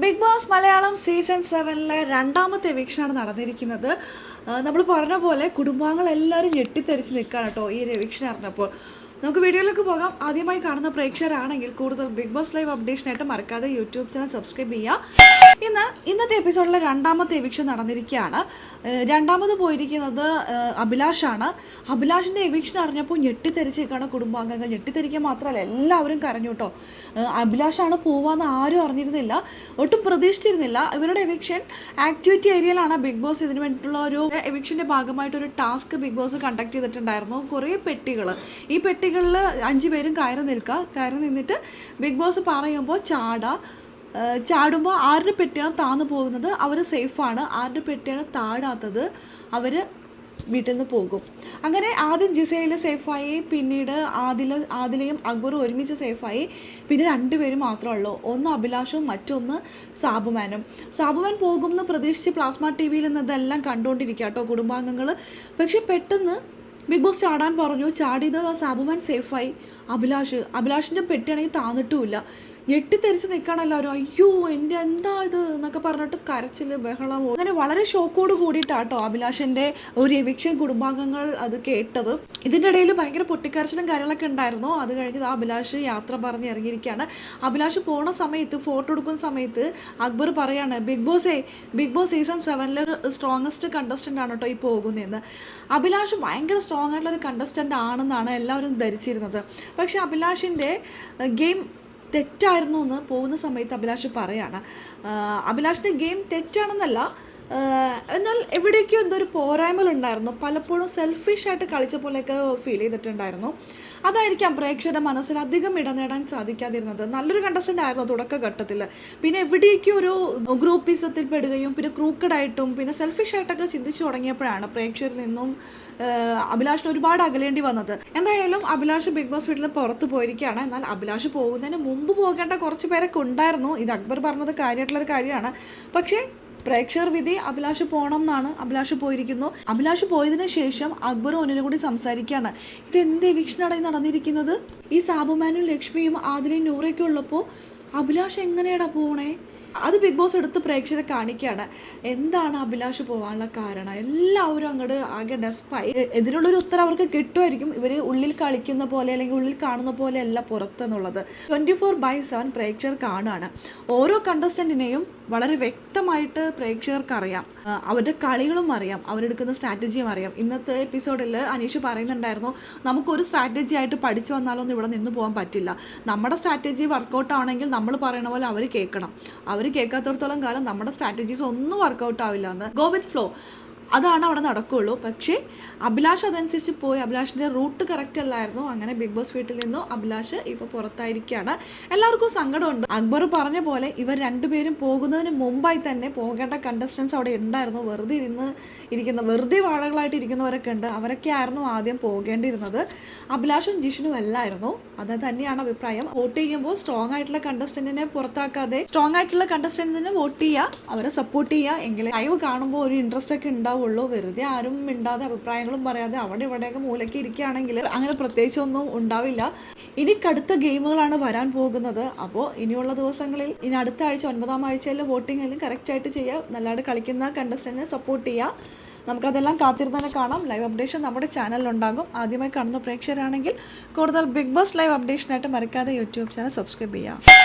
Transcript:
Big boss Malayalam season സെവനിലെ രണ്ടാമത്തെ എവിക്ഷനാണ് നടന്നിരിക്കുന്നത്. നമ്മൾ പറഞ്ഞ പോലെ കുടുംബാംഗങ്ങളെല്ലാവരും ഞെട്ടിത്തെറിച്ച് നിൽക്കുകയാണ് കേട്ടോ ഈ ഒരു എവിക്ഷൻ അറിഞ്ഞപ്പോൾ. നമുക്ക് വീഡിയോയിലേക്ക് പോകാം. ആദ്യമായി കാണുന്ന പ്രേക്ഷകരാണെങ്കിൽ കൂടുതൽ ബിഗ് ബോസ് ലൈവ് അപ്ഡേഷനായിട്ട് മറക്കാതെ യൂട്യൂബ് ചാനൽ സബ്സ്ക്രൈബ് ചെയ്യുക ഇന്ന് ഇന്നത്തെ എപ്പിസോഡിലെ രണ്ടാമത്തെ എവിക്ഷൻ നടന്നിരിക്കുകയാണ്. രണ്ടാമത് പോയിരിക്കുന്നത് അഭിലാഷാണ് അഭിലാഷിന്റെ എവിക്ഷൻ അറിഞ്ഞപ്പോൾ ഞെട്ടിത്തെരിച്ചേക്കാണ് കുടുംബാംഗങ്ങൾ. ഞെട്ടിത്തെരിക്കാൻ മാത്രമല്ല എല്ലാവരും കരഞ്ഞു കേട്ടോ. അഭിലാഷാണ് പോവാന്ന് ആരും അറിഞ്ഞിരുന്നില്ല. ഒട്ടും പ്രതീക്ഷിച്ചിരുന്നില്ല. ഇവരുടെ എവിക്ഷൻ ആക്ടിവിറ്റി ഏരിയയിലാണ് ബിഗ് ബോസ് ഇതിന് വേണ്ടിയിട്ടുള്ള ഒരു എവിക്ഷന്റെ ഭാഗമായിട്ടൊരു ടാസ്ക് ബിഗ് ബോസ് കണ്ടക്ട് ചെയ്തിട്ടുണ്ടായിരുന്നു. കുറേ പെട്ടികൾ ഈ പെട്ടികളിൽ അഞ്ച് പേരും കയറി നിൽക്കുക. കയറി നിന്നിട്ട് ബിഗ് ബോസ് പറയുമ്പോൾ ചാട. ചാടുമ്പോൾ ആരുടെ പെട്ടിയാണ് താന്നു പോകുന്നത്? അവർ സേഫാണ് ആരുടെ പെട്ടിയാണ് താഴാത്തത്? അവർ വീട്ടിൽ നിന്ന് പോകും. അങ്ങനെ ആദ്യം ജിസയിൽ സേഫായി പിന്നീട് ആദില ആദിലയും അക്ബറും ഒരുമിച്ച് സേഫായി പിന്നെ രണ്ടുപേരും മാത്രമേ ഉള്ളൂ. ഒന്ന് അഭിലാഷും മറ്റൊന്ന് സാബുമാനും. സാബുമാൻ പോകുമെന്ന് പ്രതീക്ഷിച്ച് പ്ലാസ്മ ടി വിയിൽ നിന്നതെല്ലാം കണ്ടുകൊണ്ടിരിക്കുക കേട്ടോ കുടുംബാംഗങ്ങൾ പക്ഷെ പെട്ടെന്ന് ബിഗ് ബോസ് ചാടാൻ പറഞ്ഞു. ചാടിയത് സാബുമാൻ സേഫായി അഭിലാഷ് അഭിലാഷിന്റെ പെട്ടിയാണെങ്കിൽ താന്നിട്ടുമില്ല. ഞെട്ടിത്തെറിച്ച് നിൽക്കണം എല്ലാവരും. അയ്യോ എന്റെ എന്താ ഇത് എന്നൊക്കെ പറഞ്ഞിട്ട് കരച്ചിൽ ബഹളം. അങ്ങനെ വളരെ ഷോക്കോട് കൂടിയിട്ടാട്ടോ അഭിലാഷിന്റെ ഒരു എവിക്ഷൻ കുടുംബാംഗങ്ങൾ അത് കേട്ടത്. ഇതിന്റെ ഇടയിൽ ഭയങ്കര പൊട്ടിക്കരച്ചിലും കാര്യങ്ങളൊക്കെ ഉണ്ടായിരുന്നു. അത് കഴിഞ്ഞ് അഭിലാഷ് യാത്ര പറഞ്ഞ് ഇറങ്ങിയിരിക്കുകയാണ്. അഭിലാഷ് പോണ സമയത്ത് ഫോട്ടോ എടുക്കുന്ന സമയത്ത് അക്ബർ പറയാണ് ബിഗ് ബോസേ ബിഗ് ബോസ് സീസൺ സെവനിലെ ഒരു സ്ട്രോങ്ങസ്റ്റ് കണ്ടസ്റ്റന്റ് ആണ് കേട്ടോ ഈ പോകുന്നതെന്ന് അഭിലാഷ് ഭയങ്കര സ്ട്രോങ് ആയിട്ടുള്ള ഒരു കണ്ടസ്റ്റന്റ് ആണെന്നാണ് എല്ലാവരും ധരിച്ചിരുന്നത്. പക്ഷേ അഭിലാഷിന്റെ ഗെയിം തെറ്റായിരുന്നു എന്ന് പോകുന്ന സമയത്ത് അഭിലാഷ് പറയാണ്. അഭിലാഷിന്റെ ഗെയിം തെറ്റാണെന്നല്ല എന്നാൽ എവിടേക്കോ എന്തോ ഒരു പോരായ്മകളുണ്ടായിരുന്നു പലപ്പോഴും സെൽഫിഷ് ആയിട്ട് കളിച്ച പോലെയൊക്കെ ഫീൽ ചെയ്തിട്ടുണ്ടായിരുന്നു. അതായിരിക്കാം പ്രേക്ഷകരുടെ മനസ്സിൽ അധികം ഇടം നേടാൻ സാധിക്കാതിരുന്നത്. നല്ലൊരു കണ്ടസ്റ്റന്റ് ആയിരുന്നു തുടക്കഘട്ടത്തിൽ പിന്നെ എവിടേക്കോ ഒരു ഗ്രൂപ്പിസത്തിൽ പെടുകയും പിന്നെ ക്രൂക്കഡായിട്ടും പിന്നെ സെൽഫിഷ് ആയിട്ടൊക്കെ ചിന്തിച്ചു തുടങ്ങിയപ്പോഴാണ് പ്രേക്ഷകരിൽ നിന്നും അഭിലാഷിന് ഒരുപാട് അകലേണ്ടി വന്നത്. എന്തായാലും അഭിലാഷ് ബിഗ് ബോസ് വീട്ടിൽ പുറത്ത് പോയിരിക്കുകയാണ്. എന്നാൽ അഭിലാഷ് പോകുന്നതിന് മുമ്പ് പോകേണ്ട കുറച്ച് പേരൊക്കെ ഉണ്ടായിരുന്നു. ഇത് അക്ബർ പറഞ്ഞത് കാര്യമായിട്ടുള്ളൊരു കാര്യമാണ്. പക്ഷേ പ്രേക്ഷകർ വിധി അഭിലാഷ് പോകണം എന്നാണ് അഭിലാഷ് പോയിരിക്കുന്നു. അഭിലാഷ് പോയതിനു ശേഷം അക്ബറും ഒന്നിനും കൂടി സംസാരിക്കുകയാണ്. ഇത് എന്ത് എവിക്ഷനാണ് ഈ നടന്നിരിക്കുന്നത്? ഈ സാബുമാനും ലക്ഷ്മിയും ആദിലയും നൂറയൊക്കെ ഉള്ളപ്പോൾ അഭിലാഷ് എങ്ങനെയാടാ പോണേ? അത് ബിഗ് ബോസ് എടുത്ത് പ്രേക്ഷകരെ കാണിക്കുകയാണ്. എന്താണ് അഭിലാഷ് പോകാനുള്ള കാരണം? എല്ലാവരും അങ്ങോട്ട് ആകെ ഡെസ്പായി ഇതിനുള്ളൊരു ഉത്തരം അവർക്ക് കിട്ടുമായിരിക്കും. ഇവർ ഉള്ളിൽ കളിക്കുന്ന പോലെ അല്ലെങ്കിൽ ഉള്ളിൽ കാണുന്ന പോലെ അല്ല പുറത്തെന്നുള്ളത്. ട്വന്റി ഫോർ ബൈ സെവൻ പ്രേക്ഷകർ കാണുകയാണ്. ഓരോ കണ്ടസ്റ്റന്റിനെയും വളരെ വ്യക്തമായിട്ട് പ്രേക്ഷകർക്ക് അറിയാം. അവരുടെ കളികളും അറിയാം. അവരെടുക്കുന്ന സ്ട്രാറ്റജിയും അറിയാം. ഇന്നത്തെ എപ്പിസോഡിൽ അനീഷ് പറയുന്നുണ്ടായിരുന്നു നമുക്കൊരു സ്ട്രാറ്റജി ആയിട്ട് പഠിച്ചു വന്നാലൊന്നും ഇവിടെ നിന്ന് പോകാൻ പറ്റില്ല. നമ്മുടെ സ്ട്രാറ്റജി വർക്കൗട്ട് ആണെങ്കിൽ നമ്മൾ പറയണ പോലെ അവർ കേൾക്കണം. അവർ കേൾക്കാത്തടത്തോളം കാലം നമ്മുടെ സ്ട്രാറ്റജീസ് ഒന്നും വർക്കൗട്ട് ആവില്ല എന്ന്. ഗോ വിത്ത് ഫ്ലോ അതാണ് അവിടെ നടക്കുകയുള്ളൂ പക്ഷേ അഭിലാഷ് അതനുസരിച്ച് പോയി. അഭിലാഷിന്റെ റൂട്ട് കറക്റ്റ് അല്ലായിരുന്നു. അങ്ങനെ ബിഗ് ബോസ് വീട്ടിൽ നിന്നും അഭിലാഷ് ഇപ്പോൾ പുറത്തായിരിക്കുകയാണ്. എല്ലാവർക്കും സങ്കടമുണ്ട്. അക്ബർ പറഞ്ഞ പോലെ ഇവർ രണ്ടുപേരും പോകുന്നതിന് മുമ്പായി തന്നെ പോകേണ്ട കണ്ടസ്റ്റൻസ് അവിടെ ഉണ്ടായിരുന്നു. വെറുതെ ഇരുന്ന് ഇരിക്കുന്ന വെറുതെ വാഴകളായിട്ട് ഇരിക്കുന്നവരൊക്കെ ഉണ്ട്. അവരൊക്കെ ആയിരുന്നു ആദ്യം പോകേണ്ടിയിരുന്നത്. അഭിലാഷും ജിഷനും അല്ലായിരുന്നു. അത് തന്നെയാണ് അഭിപ്രായം. വോട്ട് ചെയ്യുമ്പോൾ സ്ട്രോങ് ആയിട്ടുള്ള കണ്ടസ്റ്റന്റിനെ പുറത്താക്കാതെ സ്ട്രോങ് ആയിട്ടുള്ള കണ്ടസ്റ്റന്റിനെ വോട്ട് ചെയ്യുക അവരെ സപ്പോർട്ട് ചെയ്യുക. എങ്കിൽ ലൈവ് കാണുമ്പോൾ ഒരു ഇൻട്രസ്റ്റ് ഒക്കെ ഉണ്ടാവുള്ളൂ വെറുതെ ആരും മിണ്ടാതെ അഭിപ്രായങ്ങളും പറയാതെ അവിടെ ഇവിടെയൊക്കെ മൂലയ്ക്ക് ഇരിക്കുകയാണെങ്കിൽ അങ്ങനെ പ്രത്യേകിച്ചൊന്നും ഉണ്ടാവില്ല. ഇനി കടുത്ത ഗെയിമുകളാണ് വരാൻ പോകുന്നത്. അപ്പോൾ ഇനിയുള്ള ദിവസങ്ങളിൽ ഇനി അടുത്ത ആഴ്ച ഒൻപതാം ആഴ്ചയിൽ വോട്ടിംഗ് കറക്റ്റ് ആയിട്ട് ചെയ്യുക നല്ലതായിട്ട് കളിക്കുന്ന കണ്ടസ്റ്റന്റിനെ സപ്പോർട്ട് ചെയ്യുക നമുക്കതെല്ലാം കാത്തിരുന്ന് തന്നെ കാണാം. ലൈവ് അപ്ഡേഷൻ നമ്മുടെ ചാനലിലുണ്ടാകും ആദ്യമായി കാണുന്ന പ്രേക്ഷകരാണെങ്കിൽ കൂടുതൽ ബിഗ് ബോസ് ലൈവ് അപ്ഡേഷനായിട്ട് മറക്കാതെ യൂട്യൂബ് ചാനൽ സബ്സ്ക്രൈബ് ചെയ്യുക